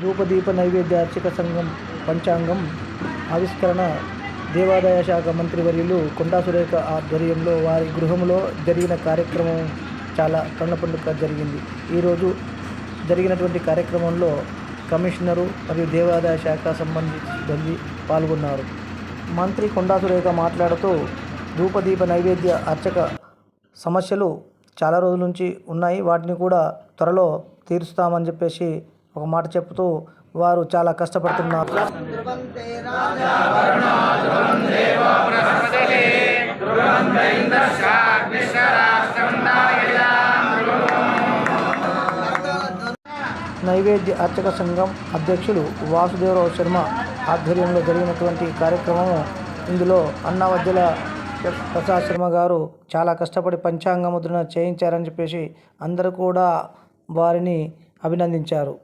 ధూపదీప నైవేద్య అర్చక సంఘం పంచాంగం ఆవిష్కరణ దేవాదాయ శాఖ మంత్రివర్యులు కొండా సురేఖ ఆధ్వర్యంలో వారి గృహంలో జరిగిన కార్యక్రమం చాలా కళ్ళ పండుగ జరిగింది ఈరోజు జరిగినటువంటి కార్యక్రమంలో కమిషనరు మరియు దేవాదాయ శాఖ సంబంధించి సిబ్బంది పాల్గొన్నారు. మంత్రి కొండా సురేఖ మాట్లాడుతూ ధూపదీప నైవేద్య అర్చక సమస్యలు చాలా రోజుల నుంచి ఉన్నాయి. వాటిని కూడా త్వరలో తీరుస్తామని చెప్పేసి ఒక మాట చెప్తూ వారు చాలా కష్టపడుతున్నారు. నైవేద్య అర్చక సంఘం అధ్యక్షులు వాసుదేవరావు శర్మ ఆధ్వర్యంలో జరిగినటువంటి కార్యక్రమం ఇందులో అన్నవద్దుల ప్రసాద్ శర్మ గారు చాలా కష్టపడి పంచాంగ ముద్రణ చేయించారని చెప్పేసి అందరూ కూడా వారిని అభినందించారు.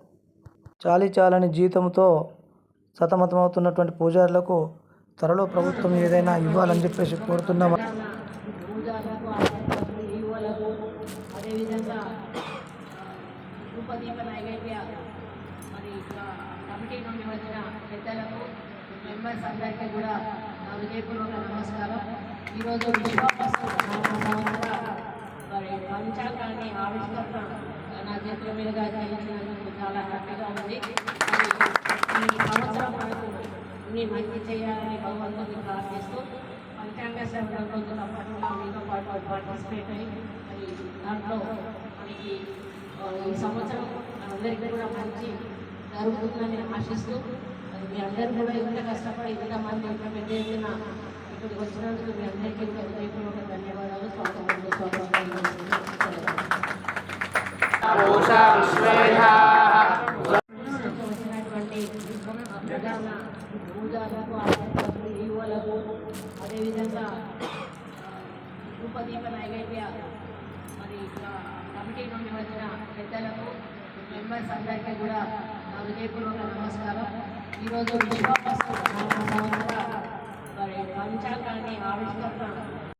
చాలి చాలని జీతంతో సతమతమవుతున్నటువంటి పూజారులకు త్వరలో ప్రభుత్వం ఏదైనా ఇవ్వాలని చెప్పేసి కోరుతున్నాము అదేవిధంగా రూపదీప నైవేద్య మరి కమిటీ నుండి వచ్చిన పెద్దలకు మెంబర్స్ అందరికీ కూడా నా నమస్కారం ఈరోజు మరి పంచాంగాన్ని ఆవిష్కరణ నా చేతుల మీదుగా హ్యాపీగా ఉంది. ఈ సంవత్సరం మనకు అన్ని మంచి చేయాలని భగవంతుని ప్రార్థిస్తూ పంచాంగ శ్రవణం రోజు తప్పకుండా మీతో పాటు పార్టిసిపేట్ అయ్యి మరి దాంట్లో మనకి ఈ సంవత్సరం అందరికీ కూడా మంచి జరుగుతుందని ఆశిస్తూ మరి మీ అందరూ కూడా ఇంత కష్టపడి ఇంతమంది ఇంత పెద్ద ఎత్తున ఇక్కడికి వచ్చినందుకు మీ అందరికీ హృదయపూర్వక ధన్యవాదాలు. స్వాగతం. స్వాగతం. ప్రధాన పూజారులకు ఆచార్యులకు ఈవోలకు అదేవిధంగా రూపదీప నైవేద్య మరి కమిటీ నుండి వచ్చిన పెద్దలకు మెంబర్స్ అందరికీ కూడా నా హృదయపూర్వక నమస్కారం. ఈరోజు విశ్వాసం